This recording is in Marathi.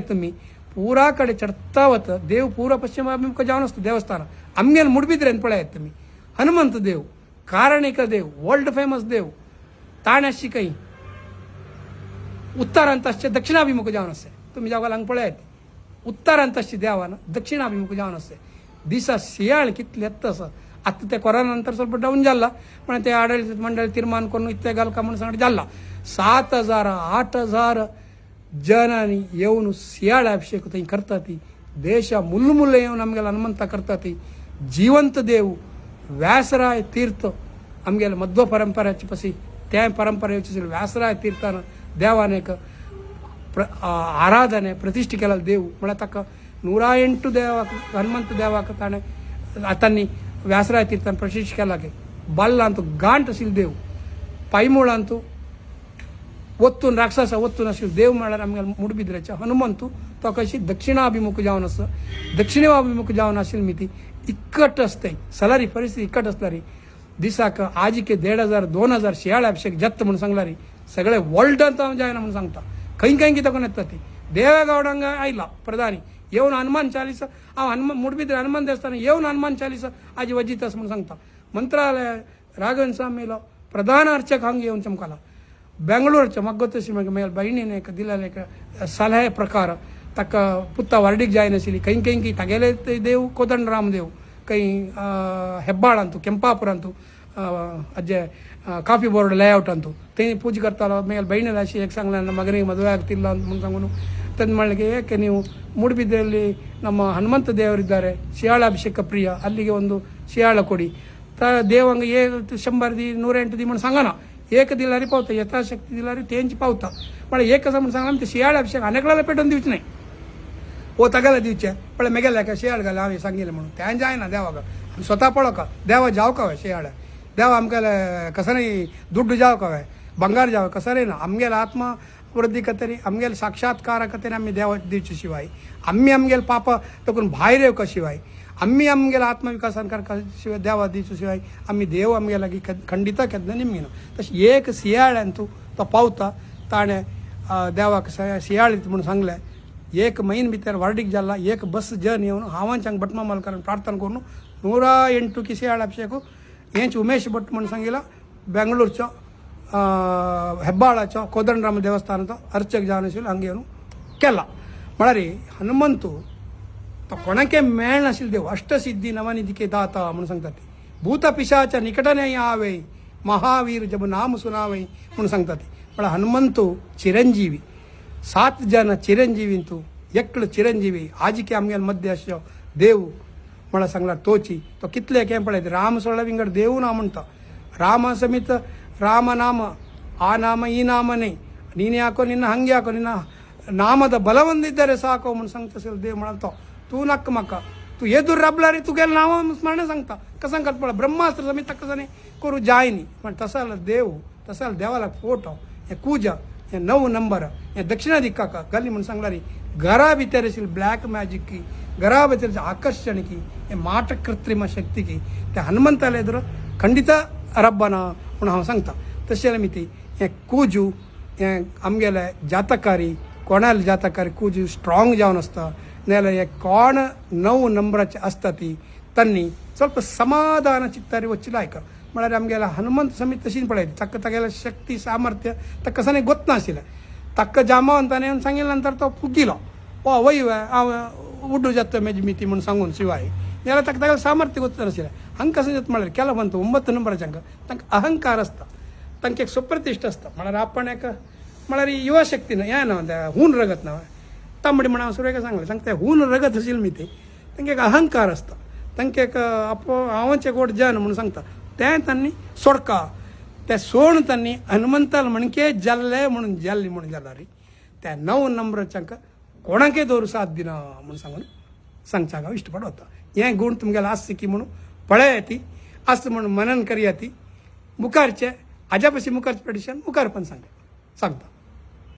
तुम्ही ಪೂರಾ ಕಡೆ ಚಡ್ತಾವತ್ತ ದೇವ್ ಪೂರ ಪಶ್ಚಿಮಾಭಿಮುಖ ಜಾವನಸ್ತು ದೇವಸ್ಥಾನ ಅಮ್ಮೇಲೆ ಮುಡ್ಬಿದ್ರೆ ಅಂತ ಪಳೆಯತ್ तुम्ही ಹನುಮಂತ ದೇವ್ ಕಾರಣಿಕ ದೇವ್ ವರ್ಲ್ಡ್ ಫೇಮಸ್ ದೇವ್ ताण्याशी काही उत्तरांतासचे दक्षिणाभिमुख जावन असते तुम्ही जेव्हा हांग पळयात उत्तरांतासची देवान दक्षिणाभिमुख जावन असते दिसा सियाळ कितले तसं आता ते ಕೊರೋನಾ ನಂತರ ಸ್ವಲ್ಪ ಡೌನ್ ಜಾಲ್ಲ पण ते ಆಡಳಿತ ಮಂಡಳಿ ತೀರ್ಮಾನ करून इथे घाल का म्हणून सांगत जाल्ला सात हजार आठ हजार ಜನಾನಿ, ಯೌನು, ಸಿಯಾಳ ಅಭಿಷೇಕ ತೈ ಕರ್ತತಿ. ದೇಶ ಮುಲ್ಲು ಮುಲ್ಲ ಏನು ನಮಗೆಲ್ಲ ಹನುಮಂತ ಕರ್ತತಿ. ಜೀವಂತ ದೇವು, ವ್ಯಾಸರಾಯ ತೀರ್ಥ. ನಮಗೆಲ್ಲ ಮಧ್ವ ಪರಂಪರೆ ಹಚ್ಚಿಪಸಿ ತ್ಯಾ ಪರಂಪರೆ ಯೋಚಿಸಲು ವ್ಯಾಸರಾಯ ತೀರ್ಥನ ದೇವಾನೇಕ ಪ್ರ ಆರಾಧನೆ ಪ್ರತಿಷ್ಠಿಕೆಲ್ಲ ದೇವು. ಮೊಳತಕ್ಕ ನೂರ ಎಂಟು ದೇವ, ಹನುಮಂತ ದೇವಕ ತಾನೆ ಅತನ್ನಿ ವ್ಯಾಸರಾಯ ತೀರ್ಥನ ಪ್ರತಿಷ್ಠಿಕೆಲ್ಲಾಗೆ ಬಲ್ಲ ಅಂತೂ ಗಾಂಟು ಸಿಲ್ ದೇವು ಪೈಮೂಳ ಅಂತೂ ಒತ್ತು ರಾಕ್ಷಸ ಒತ್ತು ನಶಿ ದೇವ್ ಮಾಡಾರ ನಮ್ಗೆ तो कशी दक्षिणाभिमुख जाऊन असं दक्षिणेभिमुख जाऊन असेल मी ती इक्कट असते सलारी परिस्थिती इकट असणारी दिसाक आजिके देड हजार दोन हजार शियाळ अभिषेक जत्त म्हणून सांगलारी सगळे वर्ल्ड जायना म्हणून सांगता खंय खंय कितें कोण ते ती देवेगौडांग आयला प्रधानी येवन हनुमान चालीस हा हनुमान मुडबिद्र हनुमान देवस्थान येवन हनुमान चालीस आजी वजितास म्हणून सांगता मंत्रालय राघवन स्वामीलो प्रधान अर्चक हंग येवन चमकाला ಬೆಂಗಳೂರು ಚಮಗ್ಗೊತ್ತು ಸಿಮಗ ಮೇಲೆ ಬೈಣಿನ ಕದಿಲಲೇಕ ಸಲಹೆ ಪ್ರಕಾರ ತಕ್ಕ ಪುತ್ತ ವರ್ಡಿಗೆ ಜಾಯಿನಸಿಲಿ ಕೈ ಕೈಂಕಿ ತಗೆಲೆ ದೇವು, ಕೋದಂಡ ರಾಮದೇವು ಕೈ ಹೆಬ್ಬಾಳ ಅಂತು, ಕೆಂಪಾಪುರ ಅಂತು ಅಜ್ಜೆ ಕಾಫಿ ಬೋರ್ಡ್ ಲೇಔಟ್ ಅಂತು ತೈನಿ ಪೂಜೆ ಕರ್ತಾರ ಮೇಲೆ ಬೈಣ ರಾಶಿ ನನ್ನ ಮಗನಿಗೆ ಮದುವೆ ಆಗ್ತಿಲ್ಲ ಅಂತ ಮುಂದಂಗೂ ತಂದು ಮಾಡಲಿಕ್ಕೆ ಏಕೆ ನೀವು ಮೂಡುಬಿದ್ದೆಯಲ್ಲಿ ನಮ್ಮ ಹನುಮಂತ ದೇವರಿದ್ದಾರೆ ಶಿಯಾಳ ಅಭಿಷೇಕ ಪ್ರಿಯ, ಅಲ್ಲಿಗೆ ಒಂದು ಶಿಯಾಳ ಕೊಡಿ. ತ ದೇವಂಗ ಏ ಶಂಬರ್ದಿ ನೂರೆಂಟು ಮಣ್ಣು ಸಂಗನ. एक दिलारी पावता यथाशक्ती दिलारी त्यांची पावता. पण एक कसं म्हणून सांगला ते शियाळ अभिषेक अनेकला पेटवून दिवच नाही. हो तगाला दिवच्या पण मेगेला का शियाळ गेला आम्ही सांगितलं म्हणून. त्यांच्या आहे ना देवा का स्वतः पळो का? देवा जाव का शियाळ देवा आमकाला कसं नाही दुड्ड जाव का व्हाय बंगार जाव कसं नाही ना? आमगेल आत्मा वृद्धी कतरी आमगेल साक्षात्कारा कतरी आम्ही देवा दिवचे शिवाय. आम्ही आमगेल पाप तकून येऊ का शिवाय? आम्ही आमगेला आत्मविकासान करका शिवाय देवा दिवचे शिवाय आम्ही देव आमगे लागी खंडिता केन्ना निमगिना तशें एक सियाळ्यान तूं तो पावता ताणें आ, देवाक स- सियाळ म्हणून सांगलें एक ಮೈನ್ ಭಿತರ ವಾರ್ಡಿಗೆ ಜಲ್ಲ ಏಕ ಬಸ್ ಜರ್ನಿ ಅವನು ಹಾವಂಚಂಗ್ ಬಟ್ಮ ಮಲ್ಕರ ಪ್ರಾರ್ಥನೆ ಕೊಡು ನೂರ ಎಂಟು ಕಿಸಿ ಅಭಿಷೇಕು ಏಂಚ್ ಉಮೇಶ್ ಭಟ್ ಮಣ್ಣು ಸಂಗಿಲ್ಲ ಬೆಂಗಳೂರ್ಚೋ ಹೆಬ್ಬಾಳಚೋ ಕೋದಂಡರಾಮ ದೇವಸ್ಥಾನದ ಅರ್ಚಕ್ ಜಾನಶೀಲ ಹಂಗೆ ಅವನು ಕೆಲ್ಲ ಮಳರಿ ಹನುಮಂತು ಕೊಣಕೆ ಮೇಣ ಅಷ್ಟ ಸಿದ್ಧಿ ನವನಿಧಿಕೆ ದಾತ ಸಂಗತಿ ಭೂತ ಪಿಶಾಚ ನಿಕಟನೆ ಯಾವೈ? ಮಹಾವೀರ ಜಬ ನಾಮ ಸುನಾವೈ ಮುಣಸಂತತಿ ಬಳ ಹನುಮಂತು ಚಿರಂಜೀವಿ. ಸಾತ್ ಜನ ಚಿರಂಜೀವಿ ಅಂತು ಎಕ್ಳು ಚಿರಂಜೀವಿ. ಆಜಿಕೆ ಅಮ್ಗೆಲ್ ಮಧ್ಯ ದೇವು ಮಳ ಸಂಗ್ಲ ತೋಚಿ. ತೊ ಕಿತ್ಲೆ ಕೇಂಪಳೈತಿ ರಾಮ ಸೊಳವಿಂಗಡ ದೇವು ನಾಮಂತ ರಾಮ ಸಮೇತ ರಾಮನಾಮ ಆ ನಾಮ, ಈ ನಾಮನೇ. ನೀನು ಯಾಕೋ ನಿನ್ನ ಹಂಗೆ ಯಾಕೋ ನಿನ್ನ ನಾಮದ ಬಲವೊಂದಿದ್ದರೆ ಸಾಕು ಮುನ್ಸಂಗ್ತಸಿಲ್ ದೇವ್ ಮಾಡಂತ तू ನಕ್ಕ मका. तू येदूर रबला रे तुगेले नांव स्मरण सांगता. कसं सांगत पळा ब्रह्मास्त्र जमी तक जाणे करू जायनी पण तसाला देव तसाला देवाला फोटो हे पूजा हे नऊ नंबर हे दक्षिणा दिक्काका गल्ली म्हणून सांगला रे घरा भितर ब्लॅक मॅजिक की घरा भितर आकर्षण की हे माट कृत्रिम शक्ती की. त्या हनुमंताला एदर खंडित रब्बाना म्हणून हांव सांगता. तशें मी ते हे कुजू हे आमगेला जातकारी कोणाला जाता कारण कुज स्ट्रॉंग जाऊन असतं. नाही हे कोण नऊ नंबराचे असतं ती त्यांनी स्वल्प समाधानाची तरी वच्ची लायक. म्हणजे आमच्याला हनुमंत समित तशीच पडायची. तक तगेला शक्ती सामर्थ्य तर कसं नाही गोत नाशिला. तक्क जामावंताने येऊन सांगितल्यानंतर तो फुगिलो. ओ वै उडू जातो माझी मिती म्हणून सांगून शिवाय. याला तक तगेला सामर्थ्य गोत नाशिला. हंक कसं जात म्हणाले केला म्हणतो ओंबत नंबराच्या अंक. अहंकार असतं. त्यांक एक सुप्रतिष्ठ असतं. म्हणजे आपण एक आपण म्हळ्यार ही युवा शक्तीन हें ना हून रगत ना तांबडी म्हणा हांव सुरेखा सांगलें? तांकां तें हून रगत असेल मी ते. तांकां एक अहंकार आसता तांकां एक आपो हांवच गोड जन म्हणून सांगता तें तांणी सोडका. ते सोड तांणी हनुमंताल म्हणके जाल्ले म्हणून जाल्ली म्हणून जाला रे त्या नऊ नंबराच्या कोणाके दोर साथ दिना म्हणून सांगून सांगचा हांव इश्ट पडवता हें गूण तुमगेलो आसता की म्हणून पळय ती आसता म्हणून मनन करया ती मुखारचे हाज्या पशी मुखारचे पेटिशन मुखार पण सांग सांगता.